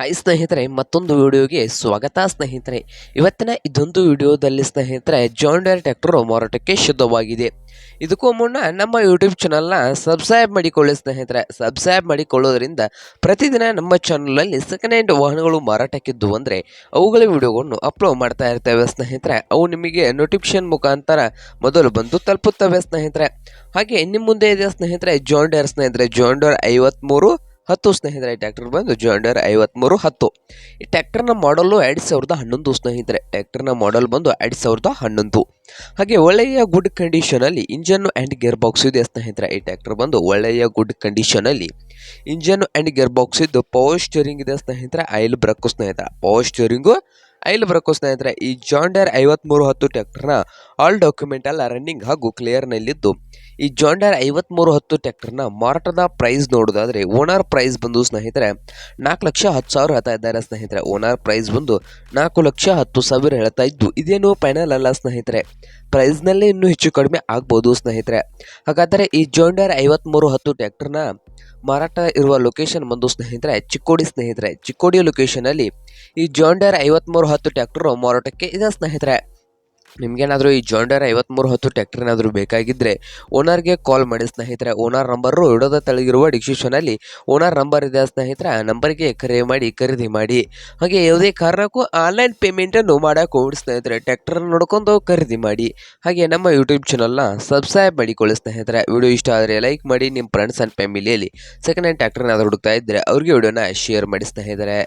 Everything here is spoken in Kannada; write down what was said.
ಹಾಯ್ ಸ್ನೇಹಿತರೆ, ಮತ್ತೊಂದು ವಿಡಿಯೋಗೆ ಸ್ವಾಗತ ಸ್ನೇಹಿತರೆ. ಇವತ್ತಿನ ಇದೊಂದು ವಿಡಿಯೋದಲ್ಲಿ ಸ್ನೇಹಿತರೆ ಜಾಂಡೇರ್ ಟ್ಯಾಕ್ಟರ್ ಮಾರಾಟಕ್ಕೆ ಶುದ್ಧವಾಗಿದೆ. ಇದಕ್ಕೂ ಮುನ್ನ ನಮ್ಮ ಯೂಟ್ಯೂಬ್ ಚಾನಲ್ನ ಸಬ್ಸ್ಕ್ರೈಬ್ ಮಾಡಿಕೊಳ್ಳಿ ಸ್ನೇಹಿತರೆ. ಸಬ್ಸ್ಕ್ರೈಬ್ ಮಾಡಿಕೊಳ್ಳೋದ್ರಿಂದ ಪ್ರತಿದಿನ ನಮ್ಮ ಚಾನಲಲ್ಲಿ ಸೆಕೆಂಡ್ ಹ್ಯಾಂಡ್ ವಾಹನಗಳು ಮಾರಾಟಕ್ಕಿದ್ದು ಅಂದರೆ ಅವುಗಳ ವಿಡಿಯೋಗಳನ್ನು ಅಪ್ಲೋಡ್ ಮಾಡ್ತಾ ಇರ್ತೇವೆ ಸ್ನೇಹಿತರೆ. ಅವು ನಿಮಗೆ ನೋಟಿಫಿಕೇಶನ್ ಮುಖಾಂತರ ಮೊದಲು ಬಂದು ತಲುಪುತ್ತವೆ ಸ್ನೇಹಿತರೆ. ಹಾಗೆ ನಿಮ್ಮ ಮುಂದೆ ಇದೆ ಸ್ನೇಹಿತರೆ ಜಾಂಡೇರ್ ಸ್ನೇಹಿತರೆ ಜಾಂಡೇರ್ ಐವತ್ತ್ಮೂರು ಹತ್ತು ಸ್ನೇಹಿತರೆ, ಈ ಟ್ಯಾಕ್ಟರ್ ಬಂದು ಜಾಂಡರ್ ಐವತ್ತ್ಮೂರು ಹತ್ತು. ಈ ಟ್ಯಾಕ್ಟರ್ನ ಮಾಡಲು ಎರಡು ಸಾವಿರದ ಹನ್ನೊಂದು ಸ್ನೇಹಿತರೆ ಟ್ಯಾಕ್ಟರ್ನ ಮಾಡಲ್ ಬಂದು ಎರಡು ಸಾವಿರದ ಹನ್ನೊಂದು. ಹಾಗೆ ಒಳ್ಳೆಯ ಗುಡ್ ಕಂಡೀಷನಲ್ಲಿ ಇಂಜನ್ನು ಆ್ಯಂಡ್ ಗೇರ್ ಬಾಕ್ಸ್ ಇದೆ ಸ್ನೇಹಿತರೆ, ಈ ಟ್ಯಾಕ್ಟರ್ ಬಂದು ಒಳ್ಳೆಯ ಗುಡ್ ಕಂಡೀಷನಲ್ಲಿ ಇಂಜನ್ನು ಆ್ಯಂಡ್ ಗೇರ್ ಬಾಕ್ಸ್ ಇದ್ದು ಪವರ್ ಸ್ಟೇರಿಂಗ್ ಇದೆ ಸ್ನೇಹಿತರೆ, ಆಯಿಲ್ ಬ್ರಕ್ಕು ಸ್ನೇಹಿತರೆ. ಪವರ್ ಸ್ಟೇರಿಂಗು ಐಲ್ ಬ್ರಕ್ಕು ಸ್ನೇಹಿತರೆ, ಈ ಜಾಂಡರ್ ಐವತ್ತ್ಮೂರು ಹತ್ತು ಟ್ಯಾಕ್ಟರ್ನ ಆಲ್ ಡಾಕ್ಯುಮೆಂಟ್ ಎಲ್ಲ ರನ್ನಿಂಗ್ ಹಾಗೂ ಕ್ಲಿಯರ್ನಲ್ಲಿದ್ದು ಈ ಜಾಂಡರ್ ಐವತ್ತ್ಮೂರು ಹತ್ತು ಟ್ಯಾಕ್ಟರ್ನ ಮಾರಾಟದ ಪ್ರೈಸ್ ನೋಡೋದಾದರೆ ಓನರ್ ಪ್ರೈಸ್ ಬಂದು ಸ್ನೇಹಿತರೆ, ನಾಲ್ಕು ಲಕ್ಷ ಹತ್ತು ಸಾವಿರ ಹೇಳ್ತಾ ಇದ್ದಾರೆ ಸ್ನೇಹಿತರೆ. ಓನರ್ ಪ್ರೈಸ್ ಬಂದು ನಾಲ್ಕು ಲಕ್ಷ ಹತ್ತು ಸಾವಿರ ಹೇಳ್ತಾ ಇದ್ದು, ಇದೇನು ಫೈನಲ್ ಅಲ್ಲ ಸ್ನೇಹಿತರೆ. ಪ್ರೈಸ್ನಲ್ಲೇ ಇನ್ನೂ ಹೆಚ್ಚು ಕಡಿಮೆ ಆಗ್ಬೋದು ಸ್ನೇಹಿತರೆ. ಹಾಗಾದರೆ ಈ ಜಾಂಡರ್ ಐವತ್ತ್ಮೂರು ಹತ್ತು ಟ್ಯಾಕ್ಟರ್ನ ಮಾರಾಟ ಇರುವ ಲೊಕೇಶನ್ ಬಂದು ಸ್ನೇಹಿತರೆ, ಚಿಕ್ಕೋಡಿ ಸ್ನೇಹಿತರೆ. ಚಿಕ್ಕೋಡಿ ಲೊಕೇಶನಲ್ಲಿ ಈ ಜಾಂಡರ್ ಐವತ್ತ್ಮೂರು ಹತ್ತು ಟ್ಯಾಕ್ಟ್ರು ಮಾರಾಟಕ್ಕೆ ಇದೆ ಸ್ನೇಹಿತರೆ. ನಿಮಗೇನಾದರೂ ಈ ಜಾಂಡರ್ ಐವತ್ತ್ಮೂರು ಹತ್ತು ಟ್ಯಾಕ್ಟರ್ ಏನಾದರೂ ಬೇಕಾಗಿದ್ದರೆ ಓನರ್ಗೆ ಕಾಲ್ ಮಾಡಿ ಸ್ನೇಹಿತರೆ. ಓನರ್ ನಂಬರು ಇಡೋದ ತಳಗಿರುವ ಡಿಸ್ಕ್ರಿಪ್ಷನಲ್ಲಿ ಓನರ್ ನಂಬರ್ ಇದೆ ಸ್ನೇಹಿತರೆ. ಆ ನಂಬರ್ಗೆ ಕರೆ ಮಾಡಿ, ಖರೀದಿ ಮಾಡಿ. ಹಾಗೆ ಯಾವುದೇ ಕಾರಣಕ್ಕೂ ಆನ್ಲೈನ್ ಪೇಮೆಂಟನ್ನು ಮಾಡೋಕೆ ಹೋಗಿ ಸ್ನೇಹಿತರೆ ಟ್ಯಾಕ್ಟರ್ನ ನೋಡ್ಕೊಂಡು ಖರೀದಿ ಮಾಡಿ. ಹಾಗೆ ನಮ್ಮ ಯೂಟ್ಯೂಬ್ ಚಾನಲ್ನ ಸಬ್ಸ್ಕ್ರೈಬ್ ಮಾಡಿಕೊಳ್ಳಿ ಸ್ನೇಹಿತರೆ. ವಿಡಿಯೋ ಇಷ್ಟ ಆದರೆ ಲೈಕ್ ಮಾಡಿ ನಿಮ್ಮ ಫ್ರೆಂಡ್ಸ್ ಆ್ಯಂಡ್ ಫ್ಯಾಮಿಲಿಯಲ್ಲಿ ಸೆಕೆಂಡ್ ಹ್ಯಾಂಡ್ ಟ್ಯಾಕ್ಟರ್ನಾದರೂ ಹುಡುಕ್ತಾ ಇದ್ದರೆ ಅವ್ರಿಗೆ ವಿಡಿಯೋನ ಶೇರ್ ಮಾಡಿ ಸ್ನೇಹಿತರೆ.